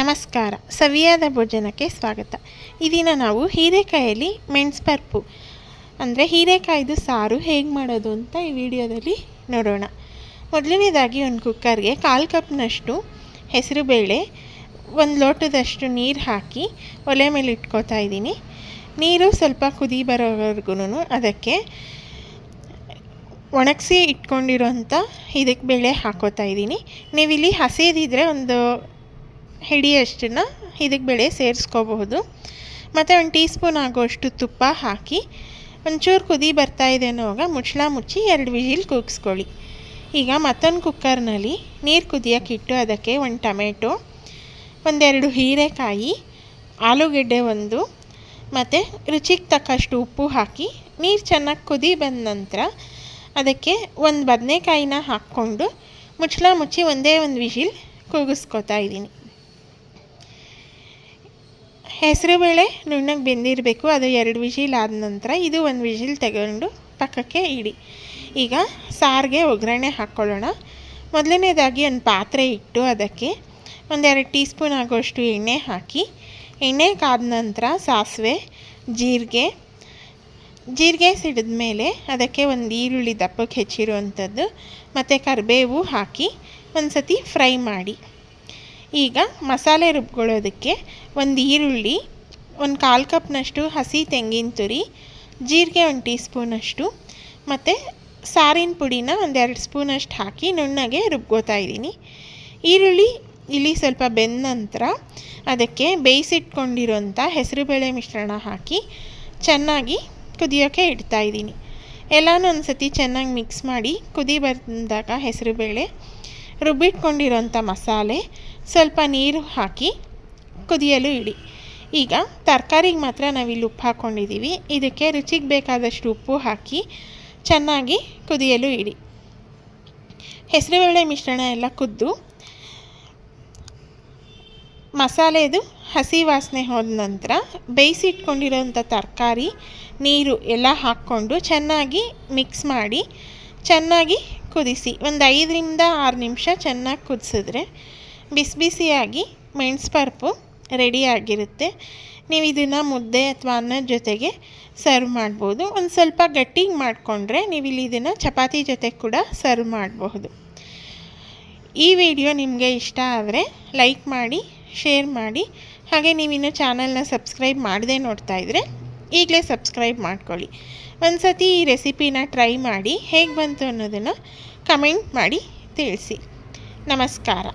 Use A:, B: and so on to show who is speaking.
A: ನಮಸ್ಕಾರ. ಸವಿಯಾದ ಭೋಜನಕ್ಕೆ ಸ್ವಾಗತ. ಈ ದಿನ ನಾವು ಹೀರೆಕಾಯಲ್ಲಿ ಮೆಣಸ್ಪರ್ಪು ಅಂದರೆ ಹೀರೆಕಾಯ್ದು ಸಾರು ಹೇಗೆ ಮಾಡೋದು ಅಂತ ಈ ವಿಡಿಯೋದಲ್ಲಿ ನೋಡೋಣ. ಮೊದಲನೇದಾಗಿ ಒಂದು ಕುಕ್ಕರ್ಗೆ ಕಾಲು ಕಪ್ನಷ್ಟು ಹೆಸರುಬೇಳೆ ಒಂದು ಲೋಟದಷ್ಟು ನೀರು ಹಾಕಿ ಒಲೆ ಮೇಲೆ ಇಟ್ಕೋತಾ ಇದ್ದೀನಿ. ನೀರು ಸ್ವಲ್ಪ ಕುದಿ ಬರೋವರೆಗೂ ಅದಕ್ಕೆ ಒಣಗಿಸಿ ಇಟ್ಕೊಂಡಿರೋಂಥ ಇದಕ್ಕೆ ಬೇಳೆ ಹಾಕೋತಾ ಇದ್ದೀನಿ. ನೀವಿಲ್ಲಿ ಹಸಿದಿದ್ರೆ ಒಂದು ಹಿಡಿಯಷ್ಟನ್ನು ಇದಕ್ಕೆ ಬೆಳೆ ಸೇರಿಸ್ಕೋಬಹುದು. ಮತ್ತು ಒಂದು ಟೀ ಸ್ಪೂನ್ ಆಗೋಷ್ಟು ತುಪ್ಪ ಹಾಕಿ ಒಂಚೂರು ಕುದಿ ಬರ್ತಾ ಇದೆ ಅನ್ನೋವಾಗ ಮುಚ್ಚಳ ಮುಚ್ಚಿ ಎರಡು ವಿಜಿಲ್ ಕೂಗಿಸ್ಕೊಳ್ಳಿ. ಈಗ ಮತ್ತೊಂದು ಕುಕ್ಕರ್ನಲ್ಲಿ ನೀರು ಕುದಿಯೋಕ್ಕಿಟ್ಟು ಅದಕ್ಕೆ ಒಂದು ಟೊಮೆಟೊ, ಒಂದೆರಡು ಹೀರೆಕಾಯಿ, ಆಲೂಗೆಡ್ಡೆ ಒಂದು, ಮತ್ತು ರುಚಿಗೆ ತಕ್ಕಷ್ಟು ಉಪ್ಪು ಹಾಕಿ ನೀರು ಚೆನ್ನಾಗಿ ಕುದಿ ಬಂದ ನಂತರ ಅದಕ್ಕೆ ಒಂದು ಬದನೆಕಾಯಿನ ಹಾಕ್ಕೊಂಡು ಮುಚ್ಚಳ ಮುಚ್ಚಿ ಒಂದೇ ಒಂದು ವಿಜಿಲ್ ಕೂಗಿಸ್ಕೊತಾ ಇದ್ದೀನಿ. ಹೆಸರುಬೇಳೆ ನುಣ್ಣಗೆ ಬೆಂದಿರಬೇಕು, ಅದು ಎರಡು ವಿಜಿಲ್ ಆದ ನಂತರ ಇದು ಒಂದು ವಿಜಿಲ್ ತಗೊಂಡು ಪಕ್ಕಕ್ಕೆ ಇಡಿ. ಈಗ ಸಾರಿಗೆ ಒಗ್ಗರಣೆ ಹಾಕ್ಕೊಳ್ಳೋಣ ಮೊದಲನೇದಾಗಿ ಒಂದು ಪಾತ್ರೆ ಇಟ್ಟು ಅದಕ್ಕೆ ಒಂದೆರಡು ಟೀ ಸ್ಪೂನ್ ಆಗೋಷ್ಟು ಎಣ್ಣೆ ಹಾಕಿ. ಎಣ್ಣೆ ಕಾದ ನಂತರ ಸಾಸಿವೆ, ಜೀರಿಗೆ ಜೀರಿಗೆ ಸಿಡಿದ ಮೇಲೆ ಅದಕ್ಕೆ ಒಂದು ಈರುಳ್ಳಿ ದಪ್ಪಕ್ಕೆ ಹೆಚ್ಚಿರುವಂಥದ್ದು, ಮತ್ತು ಕರಿಬೇವು ಹಾಕಿ ಒಂದು ಸತಿ ಫ್ರೈ ಮಾಡಿ. ಈಗ ಮಸಾಲೆ ರುಬ್ಕೊಳ್ಳೋದಕ್ಕೆ ಒಂದು ಈರುಳ್ಳಿ, ಒಂದು ಕಾಲು ಕಪ್ನಷ್ಟು ಹಸಿ ತೆಂಗಿನ ತುರಿ, ಜೀರಿಗೆ ಒಂದು ಟೀ ಸ್ಪೂನಷ್ಟು ಮತ್ತು ಸಾರಿನ ಪುಡಿನ ಒಂದೆರಡು ಸ್ಪೂನಷ್ಟು ಹಾಕಿ ನುಣ್ಣಗೆ ರುಬ್ಕೋತಾ ಇದ್ದೀನಿ. ಈರುಳ್ಳಿ ಇಲ್ಲಿ ಸ್ವಲ್ಪ ಬೆಂದ ನಂತರ ಅದಕ್ಕೆ ಬೇಯಿಸಿಟ್ಕೊಂಡಿರೋಂಥ ಹೆಸರುಬೇಳೆ ಮಿಶ್ರಣ ಹಾಕಿ ಚೆನ್ನಾಗಿ ಕುದಿಯೋಕ್ಕೆ ಇಡ್ತಾ ಇದ್ದೀನಿ. ಎಲ್ಲನೂ ಒಂದು ಸತಿ ಚೆನ್ನಾಗಿ ಮಿಕ್ಸ್ ಮಾಡಿ ಕುದಿ ಬಂದಾಗ ಹೆಸರುಬೇಳೆ ರುಬ್ಬಿಟ್ಕೊಂಡಿರೋಂಥ ಮಸಾಲೆ ಸ್ವಲ್ಪ ನೀರು ಹಾಕಿ ಕುದಿಯಲು ಇಡಿ. ಈಗ ತರಕಾರಿಗೆ ಮಾತ್ರ ನಾವಿಲ್ಲಿ ಉಪ್ಪು ಹಾಕ್ಕೊಂಡಿದ್ದೀವಿ. ಇದಕ್ಕೆ ರುಚಿಗೆ ಬೇಕಾದಷ್ಟು ಉಪ್ಪು ಹಾಕಿ ಚೆನ್ನಾಗಿ ಕುದಿಯಲು ಇಡಿ. ಹೆಸರುಬೇಳೆ ಮಿಶ್ರಣ ಎಲ್ಲ ಕುದ್ದು ಮಸಾಲೆದು ಹಸಿ ವಾಸನೆ ಹೋದ ನಂತರ ಬೇಯಿಸಿಟ್ಕೊಂಡಿರೋಂಥ ತರಕಾರಿ, ನೀರು ಎಲ್ಲ ಹಾಕ್ಕೊಂಡು ಚೆನ್ನಾಗಿ ಮಿಕ್ಸ್ ಮಾಡಿ ಚೆನ್ನಾಗಿ ಕುದಿಸಿ. ಒಂದು ಐದರಿಂದ ಆರು ನಿಮಿಷ ಚೆನ್ನಾಗಿ ಕುದಿಸಿದ್ರೆ ಬಿಸಿ ಬಿಸಿಯಾಗಿ ಮೆಣಸ್ಪರ್ಪು ರೆಡಿಯಾಗಿರುತ್ತೆ ನೀವು ಇದನ್ನು ಮುದ್ದೆ ಅಥವಾ ಅನ್ನದ ಜೊತೆಗೆ ಸರ್ವ್ ಮಾಡ್ಬೋದು. ಒಂದು ಸ್ವಲ್ಪ ಗಟ್ಟಿಗೆ ಮಾಡಿಕೊಂಡ್ರೆ ನೀವು ಇಲ್ಲಿ ಇದನ್ನು ಚಪಾತಿ ಜೊತೆ ಕೂಡ ಸರ್ವ್ ಮಾಡಬಹುದು ಈ ವಿಡಿಯೋ ನಿಮಗೆ ಇಷ್ಟ ಆದರೆ ಲೈಕ್ ಮಾಡಿ ಶೇರ್ ಮಾಡಿ. ಹಾಗೆ ನೀವಿನ್ನು ಚಾನಲ್ನ ಸಬ್ಸ್ಕ್ರೈಬ್ ಮಾಡದೇ ನೋಡ್ತಾ ಇದ್ದರೆ ಈಗಲೇ ಸಬ್ಸ್ಕ್ರೈಬ್ ಮಾಡ್ಕೊಳ್ಳಿ. ಒಂದು ಸತಿ ಈ ರೆಸಿಪಿನ ಟ್ರೈ ಮಾಡಿ ಹೇಗೆ ಬಂತು ಅನ್ನೋದನ್ನು ಕಮೆಂಟ್ ಮಾಡಿ ತಿಳಿಸಿ. ನಮಸ್ಕಾರ.